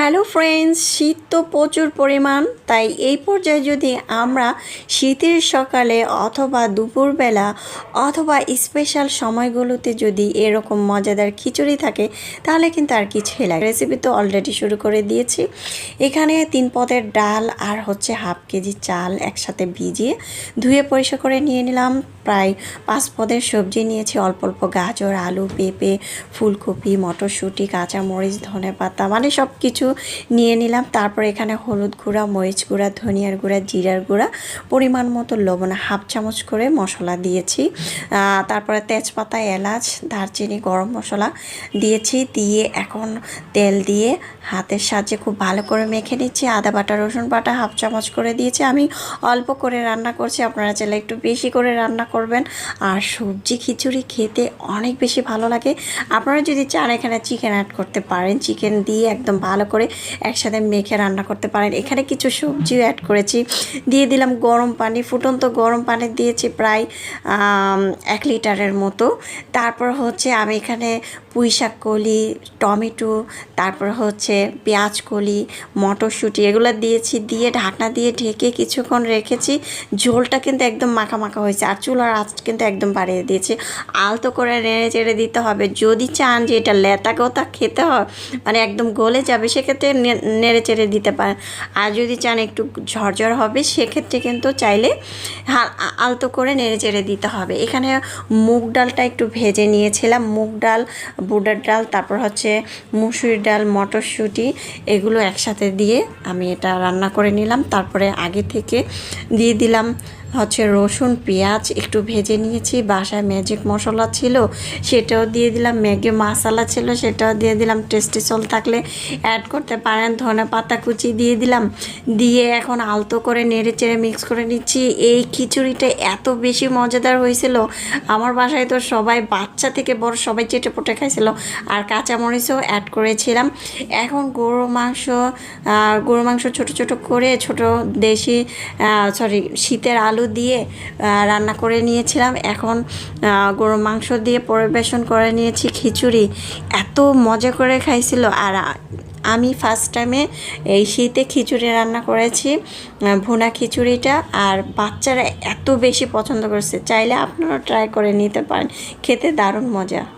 Hello friends, শীত তো প্রচুর পরিমাণ, তাই এই পর্যায়ে যদি আমরা শীতের সকালে অথবা দুপুরবেলা অথবা স্পেশাল সময়গুলোতে যদি এরকম মজাদার খিচুড়ি থাকে, তাহলে কিন্তু আর কিছুই লাগে রেসিপি তো অলরেডি শুরু করে দিয়েছি। এখানে তিন পদের ডাল আর হচ্ছে হাফ কেজি চাল একসাথে ভিজিয়ে ধুয়ে পরিষ্কার করে নিয়ে নিলাম। প্রায় পাঁচ পদের সবজি নিয়েছি, অল্প অল্প গাজর, আলু, পেঁপে, ফুলকপি, মটরশুঁটি, কাঁচামরিচ ধনে পাতা মানে সব কিছু নিয়ে নিলাম। তারপর এখানে হলুদ গুঁড়া, মরিচ গুঁড়া, ধনিয়ার গুঁড়া, জিরার গুঁড়া, পরিমাণ মতো লবণ, হাফ চামচ করে মশলা দিয়েছি। তারপরে তেজপাতা, এলাচ, দারচিনি, গরম মশলা দিয়েছি। দিয়ে এখন তেল দিয়ে হাতের সাহায্যে খুব ভালো করে মেখে নিচ্ছি। আদা বাটা, রসুন বাটা হাফ চামচ করে দিয়েছি। আমি অল্প করে রান্না করছি। আপনারা চাইলে একটু বেশি করে রান্না করবেন। আর সবজি খিচুড়ি খেতে অনেক বেশি ভালো লাগে। আপনারা যদি চান এখানে চিকেন অ্যাড করতে পারেন। চিকেন দিয়ে একদম ভালো করে একসাথে মেখে রান্না করতে পারেন। এখানে কিছু সবজিও অ্যাড করেছি। দিয়ে দিলাম গরম পানি, ফুটন্ত গরম পানি দিয়েছি প্রায় এক লিটারের মতো। তারপর হচ্ছে আমি এখানে পুঁই শাক কলি, টমেটো, তারপর হচ্ছে পেঁয়াজ কলি, মটরশুঁটি এগুলো দিয়েছি। দিয়ে ঢাকনা দিয়ে ঢেকে কিছুক্ষণ রেখেছি। ঝোলটা কিন্তু একদম মাখা মাখা হয়েছে আর চুলার আঁচ কিন্তু একদম বাড়িয়ে দিয়েছি। আলতো করে নেড়ে চেড়ে দিতে হবে। যদি চান যে এটা লেতা গোতা খেতে হয় মানে একদম গলে যাবে সেক্ষেত্রে নেড়ে চেড়ে দিতে পারেন আর যদি চান একটু ঝরঝর হবে, সেক্ষেত্রে কিন্তু চাইলে আলতো করে নেড়ে চেড়ে দিতে হবে। এখানে মুগ ডালটা একটু ভেজে নিয়েছিলাম। মুগ ডাল বুটার ডাল, তারপর হচ্ছে মুসুর ডাল, মটরশুঁটি, এগুলো একসাথে দিয়ে আমি এটা রান্না করে নিলাম। তারপরে আগে থেকে দিয়ে দিলাম হচ্ছে রসুন, পেঁয়াজ একটু ভেজে নিয়েছি। বাসায় ম্যাজিক মশলা ছিল, সেটাও দিয়ে দিলাম। ম্যাগি মশলা ছিল, সেটাও দিয়ে দিলাম। টেস্টি সল থাকলে অ্যাড করতে পারেন। ধনে পাতা কুচি দিয়ে দিলাম। দিয়ে এখন আলতো করে নেড়ে চেড়ে মিক্স করে নিচ্ছি। এই খিচুড়িটা এত বেশি মজাদার হয়েছিল। আমার বাসায় তো সবাই বাচ্চা থেকে বড় সবাই চেটে পুটে খাইছিল। আর কাঁচামরিচও অ্যাড করেছিলাম। এখন গরু মাংস গরু মাংস ছোট ছোট করে ছোট দেশি সরি শীতের আলু দিয়ে রান্না করে নিয়েছিলাম। এখন আহ, গরু মাংস দিয়ে পরিবেশন করে নিয়েছি খিচুড়ি। এত মজা করে খাইছিল। আর আমি ফার্স্ট টাইমে এই শীতে খিচুড়ি রান্না করেছি ভুনা খিচুড়িটা। আর বাচ্চারা এত বেশি পছন্দ করেছে। চাইলে আপনারা ট্রাই করে নিতে পারেন। খেতে দারুণ মজা।